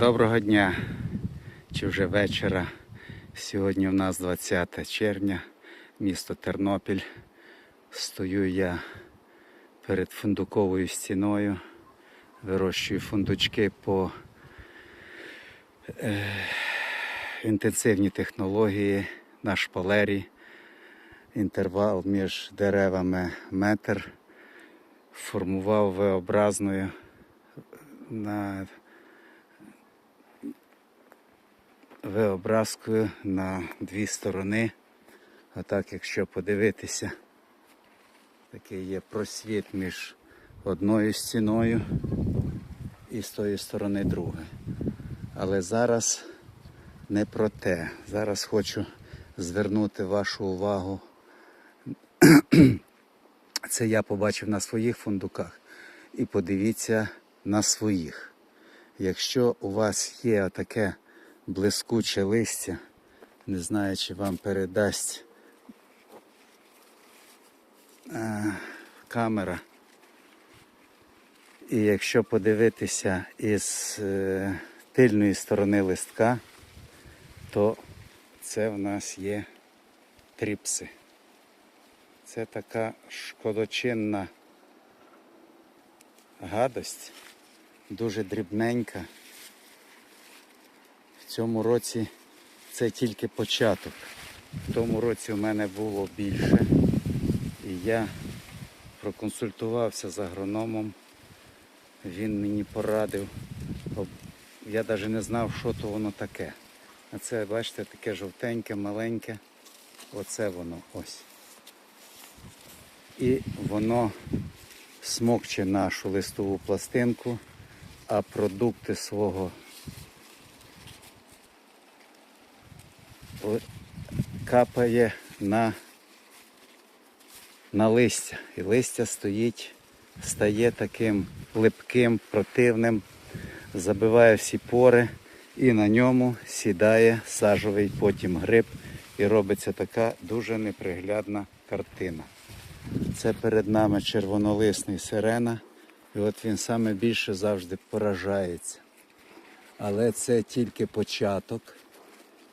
Доброго дня чи вже вечора. Сьогодні у нас 20 червня, місто Тернопіль. Стою я перед фундуковою стіною, вирощую фундучки по е, інтенсивній технології на шпалері. Інтервал між деревами метр. Формував V-образною на V-образкою на дві сторони. Отак, якщо подивитися, такий є просвіт між одною стіною і з тої сторони другою. Але зараз не про те. Зараз хочу звернути вашу увагу. Це я побачив на своїх фундуках. І подивіться на своїх. Якщо у вас є таке блискуче листя, не знаю, чи вам передасть е, камера. І якщо подивитися із е, тильної сторони листка, то це в нас є тріпси. Це така шкодочинна гадость, дуже дрібненька. В цьому році це тільки початок. В тому році у мене було більше. І я проконсультувався з агрономом. Він мені порадив. Я навіть не знав, що то воно таке. А це, бачите, таке жовтеньке, маленьке. Оце воно ось. І воно смокче нашу листову пластинку, а продукти свого капає на, на листя. І листя стоїть, стає таким липким, противним, забиває всі пори і на ньому сідає сажовий потім гриб і робиться така дуже неприглядна картина. Це перед нами червонолисний сирена. І от він саме більше завжди поражається. Але це тільки початок.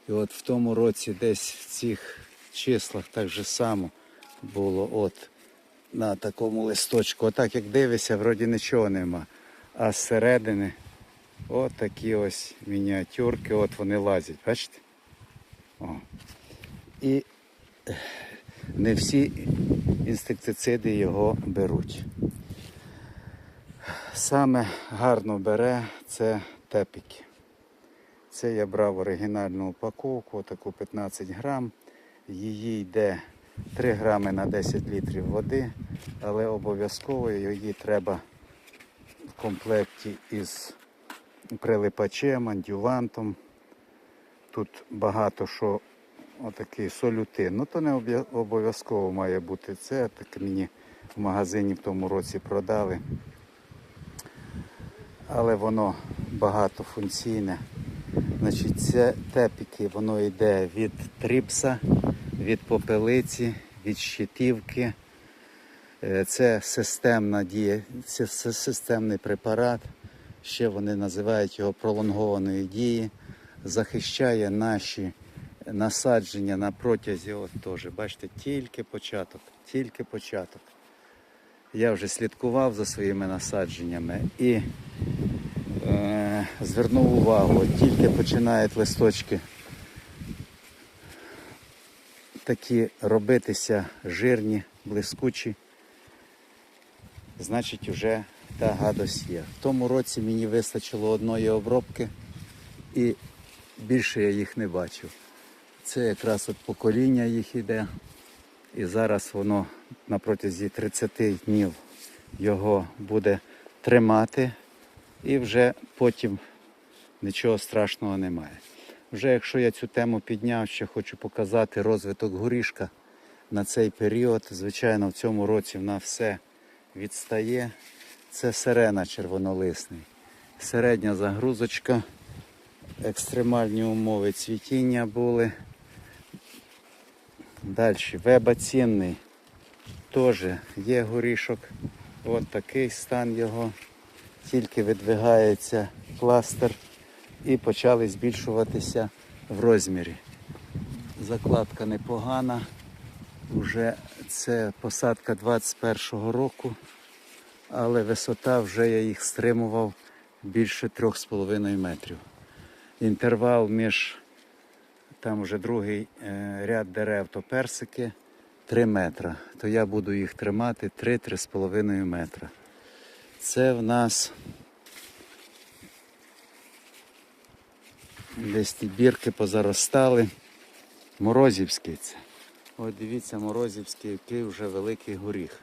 І от в тому році десь в цих числах так же само було от на такому листочку. Отак як дивишся, вроді нічого нема. А зсередини от такі ось мініатюрки, от вони лазять, бачите? О. І не всі інсектициди його беруть. Саме гарно бере це тепіки. Це я брав оригінальну упаковку, таку 15 грам. Її йде 3 грами на 10 літрів води, але обов'язково її треба в комплекті із прилипачем, андювантом. Тут багато що отакий солютин. Ну то не обов'язково має бути це. Так мені в магазині в тому році продали. Але воно багатофункційне. Значить, це тепіки, воно йде від тріпса, від попелиці, від щитівки. Е, Це системна дія, це системний препарат. Ще вони називають його пролонгованої дії. Захищає наші насадження на протязі, от теж, бачите, тільки початок, тільки початок. Я вже слідкував за своїми насадженнями і звернув увагу, тільки починають листочки такі робитися жирні, блискучі, значить вже та гадость є. В тому році мені вистачило одної обробки і більше я їх не бачив. Це якраз от покоління їх іде. І зараз воно на протязі 30 днів його буде тримати і вже потім нічого страшного немає. Вже якщо я цю тему підняв, ще хочу показати розвиток горішка на цей період. Звичайно, в цьому році вона все відстає. Це сирена червонолисний. Середня загрузочка, екстремальні умови цвітіння були. Далі веба цінний. Теж є горішок. От такий стан його. Тільки видвигається кластер і почали збільшуватися в розмірі. Закладка непогана. Уже це посадка 21-го року, але висота вже я їх стримував більше 3,5 метрів. Інтервал між там вже другий е, ряд дерев, то персики 3 метра. То я буду їх тримати 3-3,5 метра. Це в нас десь ті бірки позаростали. Морозівський це. От дивіться, Морозівський, який вже великий горіх.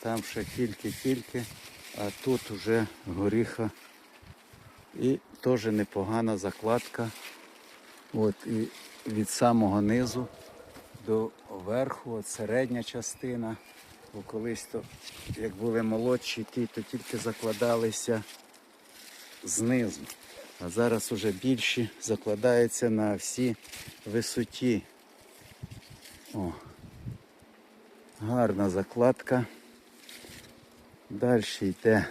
Там ще тільки-тільки, а тут вже горіха. І теж непогана закладка. От і від самого низу до верху, от середня частина. Бо колись то, як були молодші, ті, то тільки закладалися знизу. А зараз уже більші закладаються на всі висоті. О, гарна закладка. Далі йде.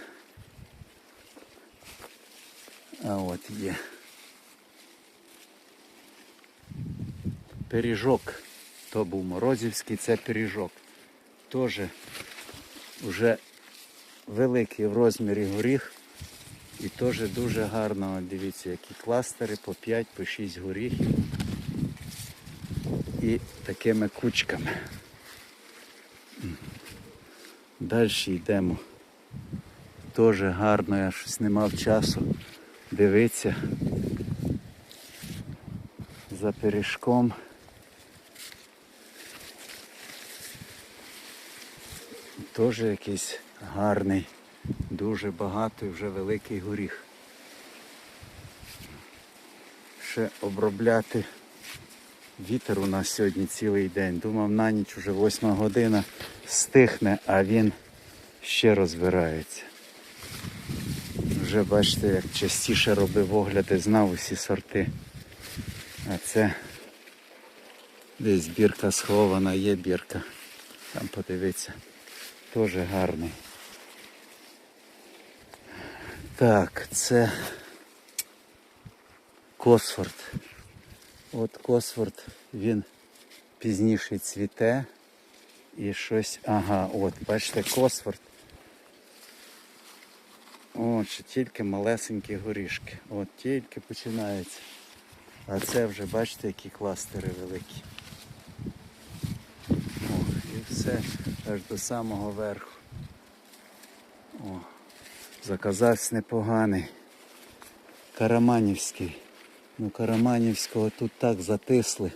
А от є. Пиріжок. То був Морозівський, це пиріжок. Теж вже великий в розмірі горіх. І теж дуже гарно, дивіться, які кластери по 5, по 6 горіхів. І такими кучками. Далі йдемо. Теж гарно, я щось не мав часу дивитися за пиріжком. Теж якийсь гарний, дуже багатий, вже великий горіх. Ще обробляти вітер у нас сьогодні цілий день. Думав на ніч уже восьма година стихне, а він ще розбирається. Вже бачите, як частіше робив огляди, знав усі сорти. А це десь бірка схована, є бірка. Там подивіться. Теж гарний. Так, це Косфорд. От Косфорд, він пізніше цвіте і щось. Ага, от, бачите, Косфорд. От, ще тільки малесенькі горішки. От тільки починається. А це вже бачите, які кластери великі. О, і все аж до самого верху. О, заказався непоганий. Караманівський. Ну, Караманівського тут так затисли.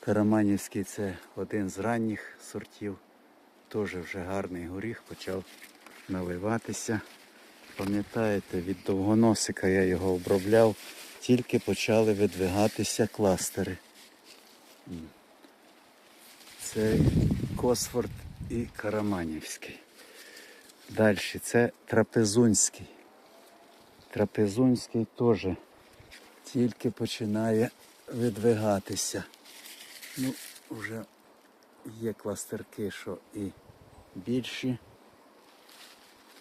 Караманівський це один з ранніх сортів. Теж вже гарний горіх почав наливатися. Пам'ятаєте, від довгоносика я його обробляв, тільки почали видвигатися кластери. М. Це Косфорд і Караманівський. Далі це Трапезунський. Трапезунський теж тільки починає видвигатися. Ну, вже є кластерки, що і більші.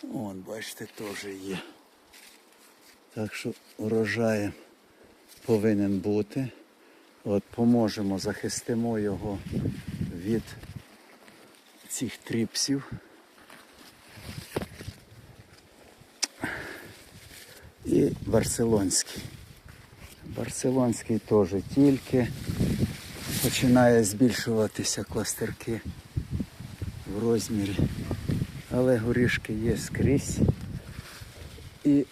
Вон, бачите, теж є. Так що урожаєм повинен бути. От поможемо, захистимо його від цих тріпсів. І барселонський. Барселонський теж тільки починає збільшуватися кластерки в розмірі. Але горішки є скрізь і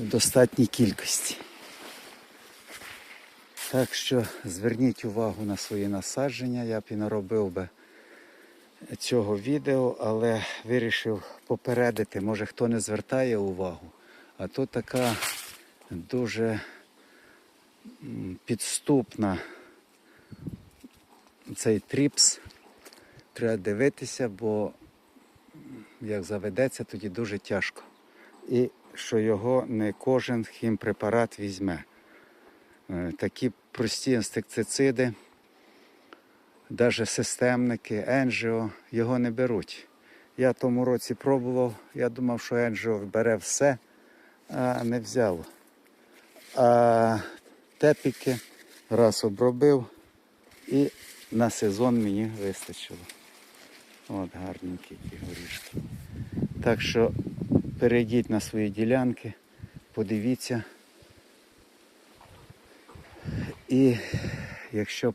в достатній кількості. Так що зверніть увагу на свої насадження. Я б і наробив би цього відео, але вирішив попередити, може хто не звертає увагу. А то така дуже підступна цей тріпс. Треба дивитися, бо як заведеться, тоді дуже тяжко. І що його не кожен хімпрепарат візьме. Е, Такі прості інсектициди, навіть системники, енжіо, його не беруть. Я тому році пробував, я думав, що енжіо бере все, а не взяло. А тепіки раз обробив і на сезон мені вистачило. От гарненькі ті горішки. Так що перейдіть на свої ділянки, подивіться. І якщо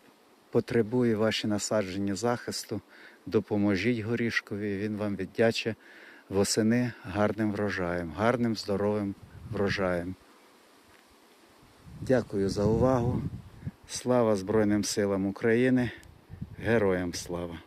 потребує ваші насадження захисту, допоможіть горішкові, він вам віддяче восени гарним врожаєм, гарним здоровим врожаєм. Дякую за увагу. Слава Збройним силам України. Героям слава!